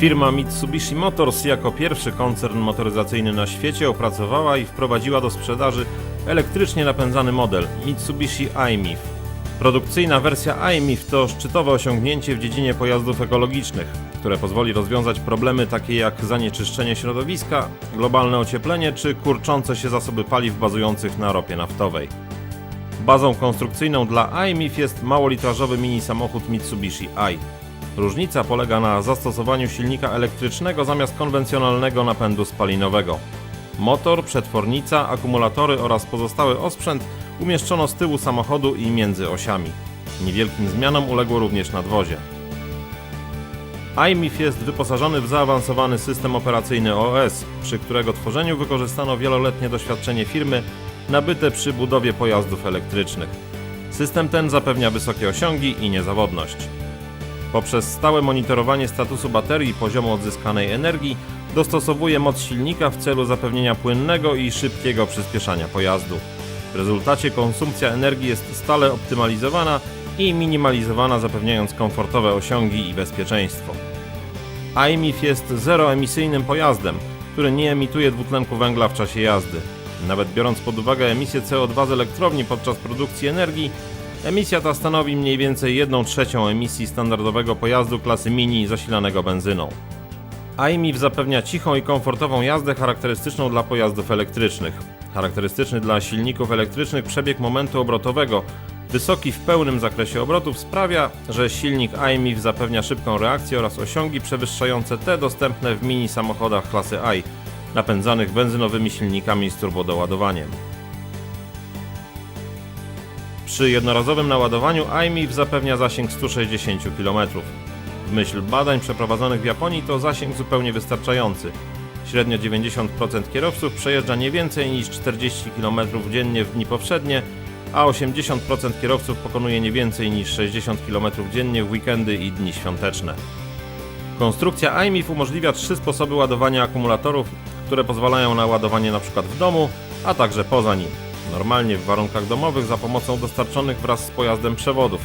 Firma Mitsubishi Motors jako pierwszy koncern motoryzacyjny na świecie opracowała i wprowadziła do sprzedaży elektrycznie napędzany model Mitsubishi iMIF. Produkcyjna wersja iMIF to szczytowe osiągnięcie w dziedzinie pojazdów ekologicznych, które pozwoli rozwiązać problemy takie jak zanieczyszczenie środowiska, globalne ocieplenie czy kurczące się zasoby paliw bazujących na ropie naftowej. Bazą konstrukcyjną dla iMIF jest małolitrażowy mini samochód Mitsubishi i. Różnica polega na zastosowaniu silnika elektrycznego zamiast konwencjonalnego napędu spalinowego. Motor, przetwornica, akumulatory oraz pozostały osprzęt umieszczono z tyłu samochodu i między osiami. Niewielkim zmianom uległo również nadwozie. iMIF jest wyposażony w zaawansowany system operacyjny OS, przy którego tworzeniu wykorzystano wieloletnie doświadczenie firmy nabyte przy budowie pojazdów elektrycznych. System ten zapewnia wysokie osiągi i niezawodność. Poprzez stałe monitorowanie statusu baterii i poziomu odzyskanej energii dostosowuje moc silnika w celu zapewnienia płynnego i szybkiego przyspieszania pojazdu. W rezultacie konsumpcja energii jest stale optymalizowana i minimalizowana, zapewniając komfortowe osiągi i bezpieczeństwo. iMIF jest zeroemisyjnym pojazdem, który nie emituje dwutlenku węgla w czasie jazdy. Nawet biorąc pod uwagę emisję CO2 z elektrowni podczas produkcji energii, emisja ta stanowi mniej więcej 1 trzecią emisji standardowego pojazdu klasy mini zasilanego benzyną. iMIF zapewnia cichą i komfortową jazdę charakterystyczną dla pojazdów elektrycznych. Charakterystyczny dla silników elektrycznych przebieg momentu obrotowego, wysoki w pełnym zakresie obrotów sprawia, że silnik iMIF zapewnia szybką reakcję oraz osiągi przewyższające te dostępne w mini samochodach klasy i, napędzanych benzynowymi silnikami z turbodoładowaniem. Przy jednorazowym naładowaniu iMIF zapewnia zasięg 160 km. W myśl badań przeprowadzonych w Japonii to zasięg zupełnie wystarczający. Średnio 90% kierowców przejeżdża nie więcej niż 40 km dziennie w dni powszednie, a 80% kierowców pokonuje nie więcej niż 60 km dziennie w weekendy i dni świąteczne. Konstrukcja iMIF umożliwia trzy sposoby ładowania akumulatorów, które pozwalają na ładowanie np. w domu, a także poza nim. Normalnie w warunkach domowych za pomocą dostarczonych wraz z pojazdem przewodów.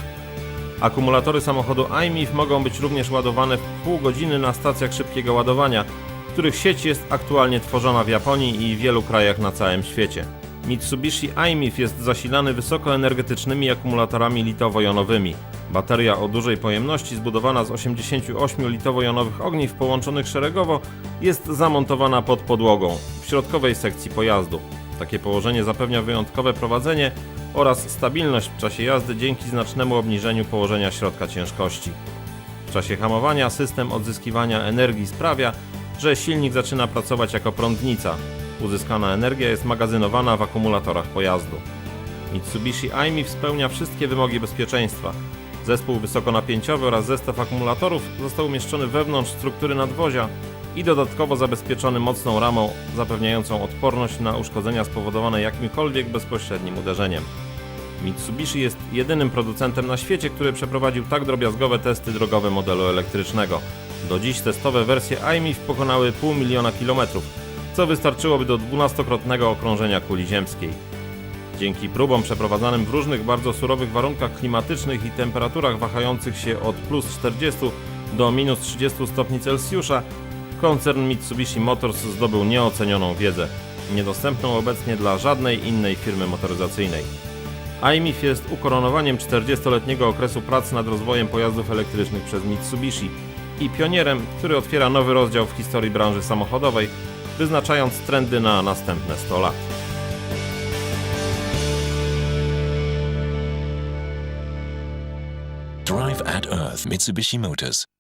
Akumulatory samochodu iMIF mogą być również ładowane w pół godziny na stacjach szybkiego ładowania, których sieć jest aktualnie tworzona w Japonii i wielu krajach na całym świecie. Mitsubishi iMIF jest zasilany wysokoenergetycznymi akumulatorami litowo-jonowymi. Bateria o dużej pojemności zbudowana z 88 litowo-jonowych ogniw połączonych szeregowo jest zamontowana pod podłogą w środkowej sekcji pojazdu. Takie położenie zapewnia wyjątkowe prowadzenie oraz stabilność w czasie jazdy dzięki znacznemu obniżeniu położenia środka ciężkości. W czasie hamowania system odzyskiwania energii sprawia, że silnik zaczyna pracować jako prądnica. Uzyskana energia jest magazynowana w akumulatorach pojazdu. Mitsubishi iMIF spełnia wszystkie wymogi bezpieczeństwa. Zespół wysokonapięciowy oraz zestaw akumulatorów został umieszczony wewnątrz struktury nadwozia i dodatkowo zabezpieczony mocną ramą zapewniającą odporność na uszkodzenia spowodowane jakimkolwiek bezpośrednim uderzeniem. Mitsubishi jest jedynym producentem na świecie, który przeprowadził tak drobiazgowe testy drogowe modelu elektrycznego. Do dziś testowe wersje iMIF pokonały pół miliona kilometrów, co wystarczyłoby do 12-krotnego okrążenia kuli ziemskiej. Dzięki próbom przeprowadzanym w różnych bardzo surowych warunkach klimatycznych i temperaturach wahających się od plus 40 do minus 30 stopni Celsjusza, koncern Mitsubishi Motors zdobył nieocenioną wiedzę, niedostępną obecnie dla żadnej innej firmy motoryzacyjnej. iMIF jest ukoronowaniem 40-letniego okresu prac nad rozwojem pojazdów elektrycznych przez Mitsubishi i pionierem, który otwiera nowy rozdział w historii branży samochodowej, wyznaczając trendy na następne 100 lat. Drive at Earth Mitsubishi Motors.